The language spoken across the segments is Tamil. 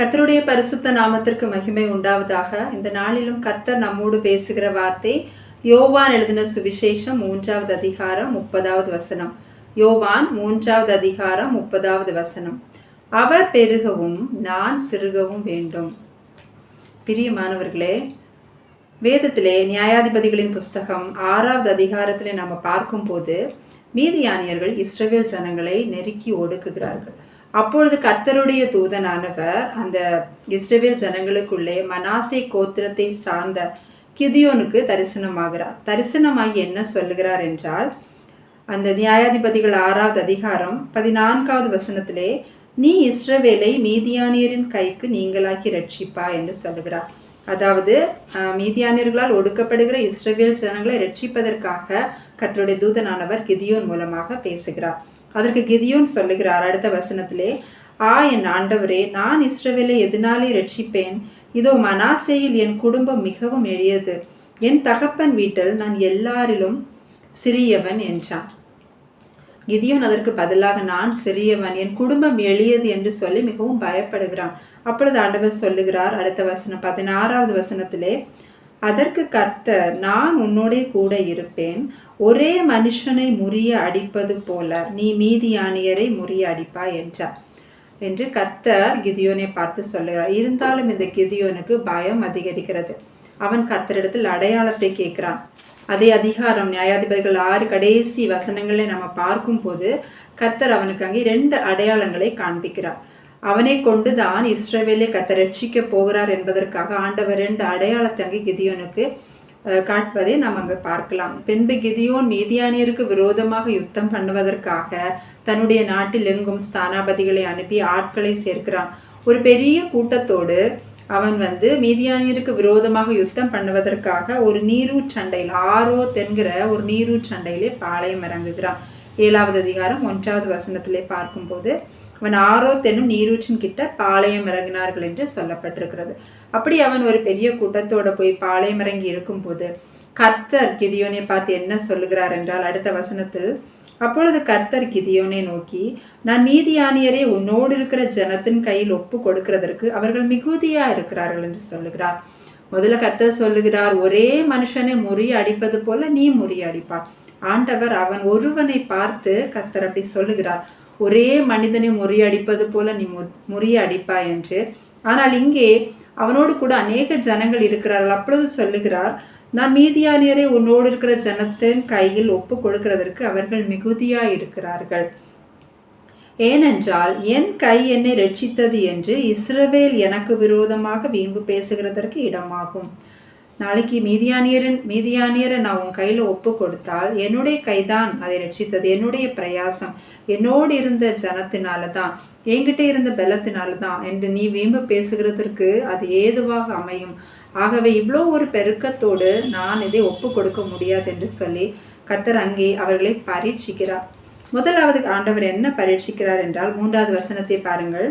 கர்த்தருடைய பரிசுத்த நாமத்திற்கு மகிமை உண்டாவதாக. இந்த நாளிலும் கர்த்தர் நம்மோடு பேசுகிற வார்த்தை யோவான் எழுதின சுவிசேஷம் மூன்றாவது அதிகாரம் முப்பதாவது வசனம். யோவான் மூன்றாவது அதிகாரம் முப்பதாவது வசனம். அவர் பெருகவும் நான் சிறுகவும் வேண்டும். பிரியமானவர்களே வேதத்திலே நியாயாதிபதிகளின் புஸ்தகம் ஆறாவது அதிகாரத்திலே நாம் பார்க்கும்போது மீதியானியர்கள் இஸ்ரவேல் ஜனங்களை நெருக்கி ஒடுக்குகிறார்கள். அப்பொழுது கர்த்தருடைய தூதனானவர் அந்த இஸ்ரேவேல் ஜனங்களுக்குள்ளே மனாசே கோத்திரத்தை சார்ந்த கிதியோனுக்கு தரிசனமாகிறார். தரிசனமாகி என்ன சொல்லுகிறார் என்றால் அந்த நியாயாதிபதிகள் ஆறாவது அதிகாரம் பதினான்காவது வசனத்திலே நீ இஸ்ரவேலை மீதியானியரின் கைக்கு நீங்களாக்கி ரட்சிப்பா என்று சொல்லுகிறார். அதாவது மீதியானியர்களால் ஒடுக்கப்படுகிற இஸ்ரவேல் ஜனங்களை ரட்சிப்பதற்காக கத்தருடைய தூதனானவர் கிதியோன் மூலமாக பேசுகிறார். அதற்கு கிதியோன் சொல்லுகிறார் அடுத்த வசனத்திலே ஆ என் ஆண்டவரே நான் இஸ்ரவேலை எதனாலே ரட்சிப்பேன் இதோ மனாசேயில் என் குடும்பம் மிகவும் எளியது. என் தகப்பன் வீட்டில் நான் எல்லாரிலும் சிறியவன் என்றான். கிதியோன் அதற்கு பதிலாக நான் சிறியவன் என் குடும்பம் எளியது என்று சொல்லி மிகவும் பயப்படுகிறான். அப்பொழுது ஆண்டவர் சொல்லுகிறார் அடுத்த வசனம் பதினாறாவது வசனத்திலே அதற்கு கர்த்தர் நான் உன்னோடே கூட இருப்பேன். ஒரே மனுஷனை முறிய அடிப்பது போல நீ மீதியானியரை முறிய அடிப்பாய் என்றார். என்று கர்த்தர் கிதியோனை பார்த்து சொல்லுகிறார். இருந்தாலும் இந்த கிதியோனுக்கு பயம் அதிகரிக்கிறது. அவன் கர்த்தரிடத்தில் அடையாளத்தை கேட்கிறான். அதே அதிகாரம் நியாயாதிபதிகள் ஆறு கடைசி வசனங்களை நம்ம பார்க்கும்போது கர்த்தர் அவனுக்கு அங்கே ரெண்டு அடையாளங்களை காண்பிக்கிறார். அவனை கொண்டுதான் இஸ்ரேவேலை கத்த ரட்சிக்க போகிறார் என்பதற்காக ஆண்டவர் ரெண்டு அடையாளத்தை அங்கே கிதியோனுக்கு காட்டுவதை நாம் அங்கே பார்க்கலாம். பின்பு கிதியோன் மீதியானியருக்கு விரோதமாக யுத்தம் பண்ணுவதற்காக தன்னுடைய நாட்டில் எங்கும் ஸ்தானாபதிகளை அனுப்பி ஆட்களை சேர்க்கிறான். ஒரு பெரிய கூட்டத்தோடு அவன் வந்து மீதியானியருக்கு விரோதமாக யுத்தம் பண்ணுவதற்காக ஒரு நீரூற்றண்டையில் ஆரோ தென்கிற ஒரு நீரூற்றண்டையிலே பாளையம் இறங்குகிறான். ஏழாவது அதிகாரம் ஒன்றாவது வசனத்திலே பார்க்கும்போது அவன் ஆரோ நீரூற்றின் கிட்ட பாளையம் இறங்கினார்கள் என்று சொல்லப்பட்டிருக்கிறது. அப்படி அவன் ஒரு பெரிய கூட்டத்தோட போய் பாளையம் இறங்கி இருக்கும்போது கர்த்தர் கிதியோனை பார்த்து என்ன சொல்லுகிறார் என்றால் அடுத்த வசனத்தில் அப்பொழுது கர்த்தர் கிதியோனை நோக்கி நான் மீதியானியரே உன்னோடு இருக்கிற ஜனத்தின் கையில் ஒப்பு கொடுக்கிறதற்கு அவர்கள் மிகுதியா இருக்கிறார்கள் என்று சொல்லுகிறார். முதல்ல கர்த்தர் சொல்லுகிறார் ஒரே மனுஷனை முறிய அடிப்பது போல நீ முறிய அடிப்பார் ஆண்டவர் அவன் ஒருவனை பார்த்து கத்தர் அப்படி சொல்லுகிறார் ஒரே மனிதனை முறியடிப்பது போல நீ மு- அடிப்பாய் என்று. ஆனால் இங்கே அவனோடு கூட அநேக ஜனங்கள் இருக்கிறார்கள். அப்பொழுது சொல்லுகிறார் நான் மீதியானியரை உன்னோடு இருக்கிற ஜனத்தின் கையில் ஒப்பு கொடுக்கிறதற்கு அவர்கள் மிகுதியா இருக்கிறார்கள். ஏனென்றால் என் கை என்னை ரட்சித்தது என்று இஸ்ரவேல் எனக்கு விரோதமாக வீம்பு பேசுகிறதற்கு இடமாகும். நாளைக்கு மீதியானியரன் மீதியானியரை நான் உன் கையில் ஒப்பு கொடுத்தால் என்னுடைய கைதான் அதை ரட்சித்தது என்னுடைய பிரயாசம். என்னோடு இருந்த ஜனத்தினால தான் என்கிட்ட இருந்த பலத்தினால தான் என்று நீ வீம்பு பேசுகிறதற்கு அது ஏதுவாக அமையும். ஆகவே இவ்வளோ ஒரு பெருக்கத்தோடு நான் இதை ஒப்பு கொடுக்க முடியாது என்று சொல்லி கத்தர் அங்கே அவர்களை பரீட்சிக்கிறார். முதலாவது ஆண்டவர் என்ன பரீட்சிக்கிறார் என்றால் மூன்றாவது வசனத்தை பாருங்கள்.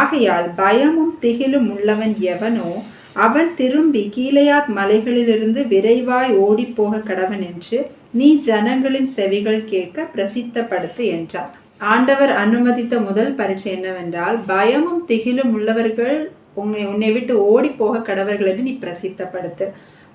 ஆகையால் பயமும் திகிலும் உள்ளவன் எவனோ அவன் திரும்பி கீழையாத் மலைகளிலிருந்து விரைவாய் ஓடிப்போக கடவன் என்று நீ ஜனங்களின் செவிகள் கேட்க பிரசித்தப்படுத்து என்றார் ஆண்டவர் அனுமதித்த முதல் பரீட்சை என்னவென்றால் பயமும் திகிலும் உள்ளவர்கள் உன்னை உன்னை விட்டு ஓடி போக கடவர்கள் என்று நீ பிரசித்தப்படுத்து.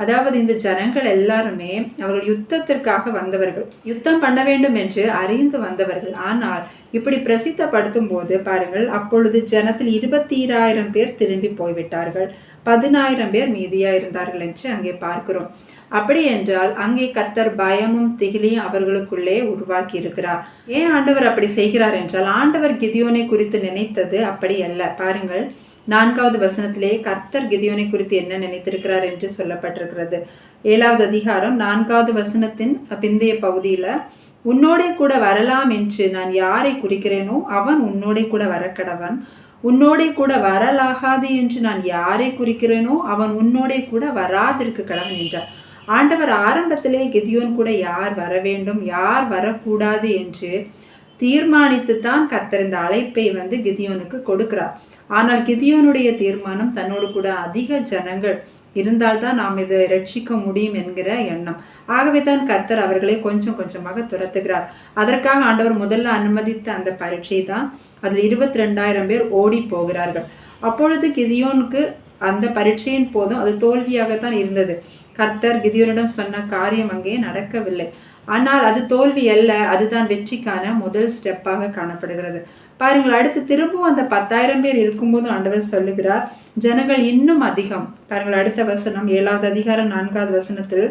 அதாவது இந்த ஜனங்கள் எல்லாருமே அவர்கள் யுத்தத்திற்காக வந்தவர்கள். யுத்தம் பண்ண வேண்டும் என்று அறிந்து வந்தவர்கள். ஆனால் இப்படி பிரசித்தப்படுத்தும் போது பாருங்கள் அப்பொழுது ஜனத்தில் இருபத்தீராயிரம் பேர் திரும்பி போய்விட்டார்கள். பதினாயிரம் பேர் மீதியா இருந்தார்கள் என்று அங்கே பார்க்கிறோம். அப்படி என்றால் அங்கே கர்த்தர் பயமும் திகிலையும் அவர்களுக்குள்ளே உருவாக்கி இருக்கிறார் ஏன் ஆண்டவர் அப்படி செய்கிறார் என்றால் ஆண்டவர் கிதியோனை குறித்து நினைத்தது அப்படி அல்ல. பாருங்கள் நான்காவது வசனத்திலே கர்த்தர் கிதியோனை குறித்து என்ன நினைத்திருக்கிறார் என்று சொல்லப்பட்டிருக்கிறது. ஏழாவது அதிகாரம் நான்காவது வசனத்தின் பிந்தைய பகுதியில் உன்னோடே கூட வரலாம் என்று நான் யாரை குறிக்கிறேனோ அவன் உன்னோடே கூட வரக்கடவன். உன்னோடே கூட வரலாகாது என்று நான் யாரை குறிக்கிறேனோ அவன் உன்னோடே கூட வராதிருக்க கடவன் என்றார். ஆண்டவர் ஆரம்பத்திலே கிதியோன் கூட யார் வர வேண்டும் யார் வரக்கூடாது என்று தீர்மானித்து தான் கர்த்தர் இந்த அழைப்பை வந்து கிதியோனுக்கு கொடுக்கிறார். ஆனால் கிதியோனுடைய தீர்மானம் தன்னோடு கூட அதிக ஜனங்கள் இருந்தால்தான் நாம் இதை ரட்சிக்க முடியும் என்கிற எண்ணம். ஆகவே தான் கர்த்தர் அவர்களை கொஞ்சம் கொஞ்சமாக துரத்துகிறார். அதற்காக ஆண்டவர் முதல்ல அனுமதித்த அந்த பரீட்சை தான் அதில் இருபத்தி ரெண்டாயிரம் பேர் ஓடி போகிறார்கள். அப்பொழுது கிதியோனுக்கு அந்த பரீட்சையின் போதும் அது தோல்வியாகத்தான் இருந்தது. கர்த்தர் கிதியோனிடம் சொன்ன காரியம் அங்கே நடக்கவில்லை. ஆனால் அது தோல்வி அல்ல அதுதான் வெற்றிக்கான முதல் ஸ்டெப்பாக காணப்படுகிறது. பாருங்கள் அடுத்து திரும்பவும் அந்த பத்தாயிரம் பேர் இருக்கும்போது ஆண்டவர் சொல்லுகிறார் ஜனங்கள் இன்னும் அதிகம். பாருங்கள் அடுத்த வசனம் ஏழாவது அதிகாரம் நான்காவது வசனத்தில்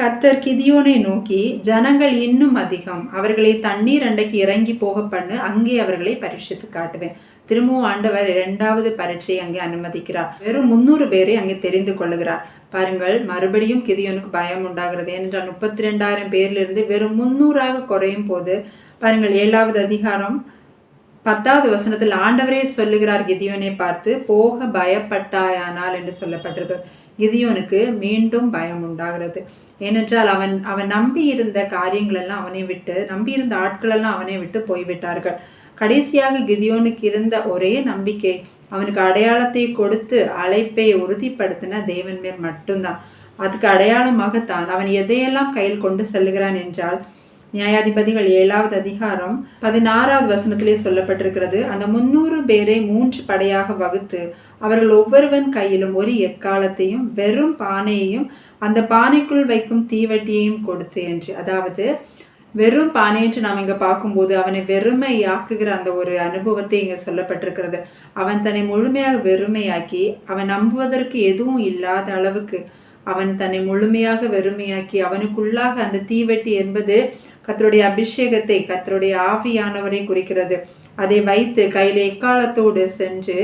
கத்தர் கிதியோனை நோக்கி ஜனங்கள் இன்னும் அதிகம். அவர்களை தண்ணீர் அண்டைக்கு இறங்கி போக பண்ணு. அங்கே அவர்களை பரீட்சித்து காட்டுவேன். திரும்பவும் ஆண்டவர் இரண்டாவது பரீட்சையை அங்கே அனுமதிக்கிறார். வெறும் முன்னூறு பேரை அங்கே தெரிந்து கொள்ளுகிறார். பாருங்கள் மறுபடியும் கிதியோனுக்கு பயம் உண்டாகிறது. ஏனென்றால் முப்பத்தி ரெண்டாயிரம் பேர்லிருந்து வெறும் முன்னூறாக குறையும் போது பாருங்கள் ஏழாவது அதிகாரம் பத்தாவது வசனத்தில் ஆண்டவரே சொல்லுகிறார் கிதியோனை பார்த்து போக பயப்பட்டாயானால் என்று சொல்லப்பட்டிருக்கிறது கிதியோனுக்கு மீண்டும் பயம் உண்டாகிறது. ஏனென்றால் அவன் அவன் நம்பி இருந்த காரியங்களெல்லாம் அவனை விட்டு நம்பி இருந்த ஆட்கள் எல்லாம் அவனை விட்டு போய்விட்டார்கள். கடைசியாக கிதியோனுக்கு இருந்த ஒரே நம்பிக்கை அவனுக்கு அடையாளத்தை கொடுத்து அழைப்பை உறுதிப்படுத்தின தேவன் மேல் மட்டும்தான். அதுக்கு அடையாளமாகத்தான் அவன் எதையெல்லாம் கையில் கொண்டு செல்லுகிறான் என்றால் நியாயாதிபதிகள் ஏழாவது அதிகாரம் பதினாறாவது வசனத்திலே சொல்லப்பட்டிருக்கிறது அந்த முன்னூறு பேரை மூன்று படையாக வகுத்து அவர்கள் ஒவ்வொருவன் கையிலும் ஒரு எக்காலத்தையும் வெறும் பானையையும் அந்த பானைக்குள் வைக்கும் தீவட்டியையும் கொடுத்து என்று. அதாவது வெறும் பானை என்று நாம் இங்கே பார்க்கும்போது அவனை வெறுமையாக்குகிற அந்த ஒரு அனுபவத்தை இங்கே சொல்லப்பட்டிருக்கிறது. அவன் தன்னை முழுமையாக வெறுமையாக்கி அவன் நம்புவதற்கு எதுவும் இல்லாத அளவுக்கு அவன் தன்னை முழுமையாக வெறுமையாக்கி அவனுக்குள்ளாக அந்த தீவெட்டி என்பது கத்தருடைய அபிஷேகத்தை கத்தருடைய ஆவியானவரை குறிக்கிறது. அதை வைத்து கையில் எக்காலத்தோடு சென்று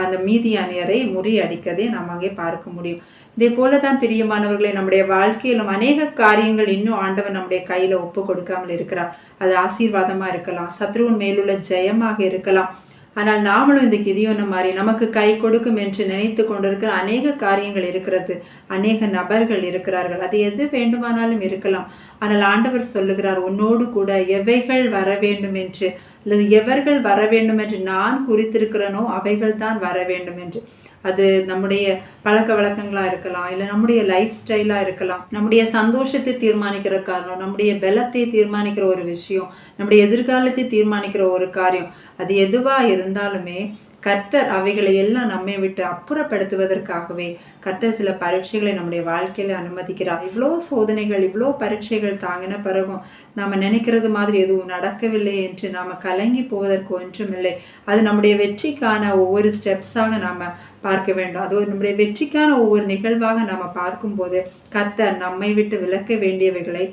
அந்த மீதியானியரை முறியடிக்கதை நாம் அங்கே பார்க்க முடியும். இதே போல தான் பிரியமானவர்களை நம்முடைய வாழ்க்கையிலும் அநேக காரியங்கள் இன்னும் ஆண்டவர் நம்முடைய கையில் ஒப்பு கொடுக்காமல் இருக்கிறார். அது ஆசீர்வாதமாக இருக்கலாம் சத்ருவின் மேலுள்ள ஜெயமாக இருக்கலாம். ஆனால் நாமளும் இந்த கிதியோன மாதிரி நமக்கு கை கொடுக்கும் என்று நினைத்து கொண்டிருக்கிற அநேக காரியங்கள் இருக்கிறது. அநேக நபர்கள் இருக்கிறார்கள். அது எது வேண்டுமானாலும் இருக்கலாம். ஆனால் ஆண்டவர் சொல்லுகிறார் உன்னோடு கூட எவைகள் வர வேண்டும் என்று? அல்லது எவர்கள் வர வேண்டும் என்று நான் குறித்திருக்கிறனோ அவைகள் தான் வர வேண்டும் என்று. அது நம்முடைய பழக்க வழக்கங்களாக இருக்கலாம் இல்லை நம்முடைய லைஃப் ஸ்டைலாக இருக்கலாம் நம்முடைய சந்தோஷத்தை தீர்மானிக்கிற காரணம் நம்முடைய பலத்தை தீர்மானிக்கிற ஒரு விஷயம் நம்முடைய எதிர்காலத்தை தீர்மானிக்கிற ஒரு காரியம் அது எதுவாக இருந்தாலுமே கர்த்தர் அவைகளை எல்லாம் நம்மை விட்டு அப்புறப்படுத்துவதற்காகவே கர்த்தர் சில பரீட்சைகளை நம்முடைய வாழ்க்கையில அனுமதிக்கிறார். இவ்வளோ சோதனைகள் இவ்வளோ பரீட்சைகள் தாங்கின பிறகும் நாம் நினைக்கிறது மாதிரி எதுவும் நடக்கவில்லை என்று நாம் கலங்கி போவதற்கு ஒன்றுமில்லை. அது நம்முடைய வெற்றிக்கான ஒவ்வொரு ஸ்டெப்ஸாக நாம் பார்க்க வேண்டும். அது நம்முடைய வெற்றிக்கான ஒவ்வொரு நிகழ்வாக நாம் பார்க்கும்போது கர்த்தர் நம்மை விட்டு விலக்க வேண்டியவைகளை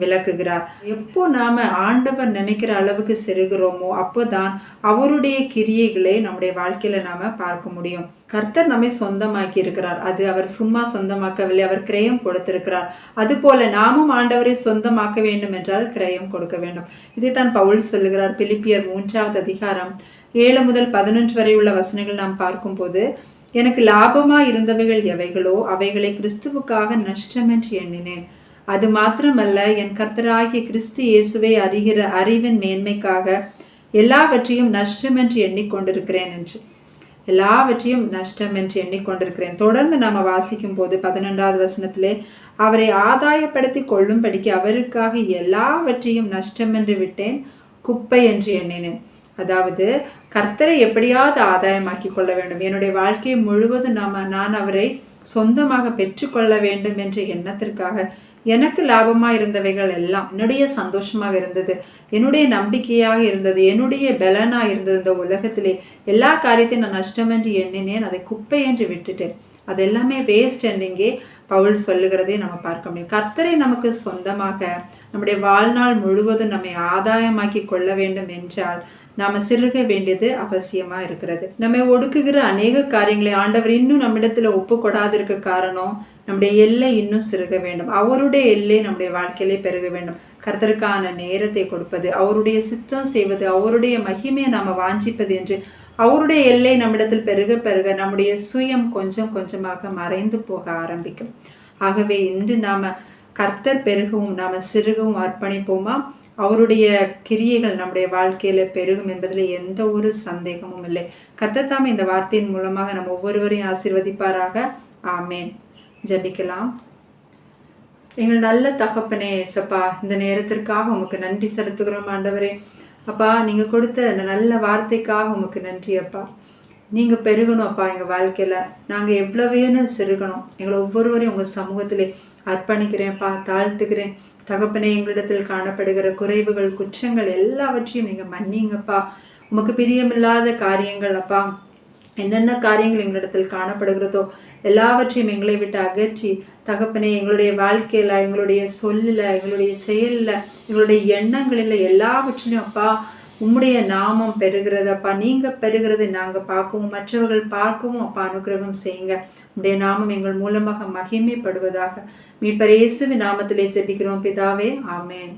விளக்குகிறார். எப்போ நாம ஆண்டவர் நினைக்கிற அளவுக்கு செருகிறோமோ அப்போதான் அவருடைய கிரியைகளை நம்முடைய வாழ்க்கையில நாம பார்க்க முடியும். கர்த்தர் நம்மை சொந்தமாக்கி இருக்கிறார். அது அவர் சும்மா சொந்தமாக்கவில்லை அவர் கிரயம் கொடுத்திருக்கிறார். அதுபோல நாமும் ஆண்டவரை சொந்தமாக்க வேண்டும் என்றால் கிரயம் கொடுக்க வேண்டும். இதைத்தான் பவுல் சொல்லுகிறார் பிலிப்பியர் மூன்றாவது அதிகாரம் ஏழு முதல் பதினொன்று வரை உள்ள வசனங்கள் நாம் பார்க்கும்போது எனக்கு லாபமா இருந்தவைகள் எவைகளோ அவைகளை கிறிஸ்துவுக்காக நஷ்டமென்று எண்ணினேன். அது மாத்திரமல்ல என் கர்த்தராகிய கிறிஸ்து இயேசுவை அறிகிற அறிவின் மேன்மைக்காக எல்லாவற்றையும் நஷ்டம் என்று எண்ணிக்கொண்டிருக்கிறேன் என்று. எல்லாவற்றையும் நஷ்டம் என்று எண்ணிக்கொண்டிருக்கிறேன். தொடர்ந்து நாம் வாசிக்கும் போது பதினொன்றாவது வசனத்திலே அவரை ஆதாயப்படுத்தி கொள்ளும்படிக்கு அவருக்காக எல்லாவற்றையும் நஷ்டம் என்று விட்டேன் குப்பை என்று எண்ணினேன். அதாவது கர்த்தரை எப்படியாவது ஆதாயமாக்கி கொள்ள வேண்டும். என்னுடைய வாழ்க்கையை முழுவதும் நாம நான் அவரை சொந்தமாக பெற்றுக்கொள்ள வேண்டும் என்ற எண்ணத்திற்காக எனக்கு லாபமாக இருந்தவைகள் எல்லாம் என்னுடைய சந்தோஷமாக இருந்தது என்னுடைய நம்பிக்கையாக இருந்தது என்னுடைய பலனாக இருந்தது இந்த உலகத்திலே. எல்லா காரியத்தையும் நான் நஷ்டம் என்று எண்ணினேன் அதை குப்பை என்று விட்டுட்டேன். அது எல்லாமே வேஸ்ட் என்றிங்கே பவுல் சொல்லுகிறதே நம்ம பார்க்க முடியும். கர்த்தரை நமக்கு சொந்தமாக நம்முடைய வாழ்நாள் முழுவதும் நம்மை ஆதாயமாக்கி கொள்ள வேண்டும் என்றால் நாம சிறுக வேண்டியது அவசியமா இருக்கிறது. நம்ம ஒடுக்குகிற அநேக காரியங்களை ஆண்டவர் இன்னும் நம்மிடத்தில் ஒப்பு கொடாதிருக்க காரணம் நம்முடைய எல்லை இன்னும் சிறுக வேண்டும். அவருடைய எல்லை நம்முடைய வாழ்க்கையிலே பெருக வேண்டும். கர்த்தருக்கான நேரத்தை கொடுப்பது அவருடைய சித்தம் செய்வது அவருடைய மகிமையை நாம வாஞ்சிப்பது என்று அவருடைய எல்லை நம்மிடத்தில் பெருக பெருக நம்முடைய சுயம் கொஞ்சம் கொஞ்சமாக மறைந்து போக ஆரம்பிக்கும். ஆகவே இன்று நாம கர்த்தர் பெருகவும் நாம சிறுகவும் அர்ப்பணிப்போமா? அவருடைய கிரியைகள் நம்முடைய வாழ்க்கையில பெருகும் என்பதில் எந்த ஒரு சந்தேகமும் இல்லை. கர்த்தர் இந்த வார்த்தையின் மூலமாக நம்ம ஒவ்வொருவரையும் ஆசிர்வதிப்பாராக. ஆமேன். ஜபிக்கலாம். எங்கள் நல்ல தகப்பனே ஏசப்பா இந்த நேரத்திற்காக உமக்கு நன்றி செலுத்துகிறோம் ஆண்டவரே. அப்பா நீங்கள் கொடுத்த அந்த நல்ல வார்த்தைக்காக உமக்கு நன்றி அப்பா. நீங்கள் பெருகணும் அப்பா எங்கள் வாழ்க்கையில். நாங்கள் எவ்வளவேன்னு சிறுகணும் எங்களை ஒவ்வொருவரையும் உங்கள் சமூகத்திலே அர்ப்பணிக்கிறேன்ப்பா தாழ்த்துக்கிறேன் தகப்பனே எங்களிடத்தில் காணப்படுகிற குறைவுகள் குற்றங்கள் எல்லாவற்றையும் நீங்கள் மன்னிங்கப்பா. உமக்கு பிரியமில்லாத காரியங்கள் அப்பா. என்னென்ன காரியங்கள் எங்களிடத்தில் காணப்படுகிறதோ எல்லாவற்றையும் எங்களை விட்டு அகற்றி தகப்பனே எங்களுடைய வாழ்க்கையில் எங்களுடைய சொல்லில் எங்களுடைய செயலில் எங்களுடைய எண்ணங்களில் எல்லாவற்றிலையும் அப்பா உம்முடைய நாமம் பெறுகிறதப்பா நீங்கள் பெறுகிறதை நாங்கள் பார்க்கவும். மற்றவர்கள் பார்க்கவும் அப்பா அனுகிரகம் செய்யுங்க. உடைய நாமம் எங்கள் மூலமாக மகிமைப்படுவதாக மீட்பர் இயேசுவின் நாமத்திலே ஜெபிக்கிறோம். பிதாவே ஆமேன்.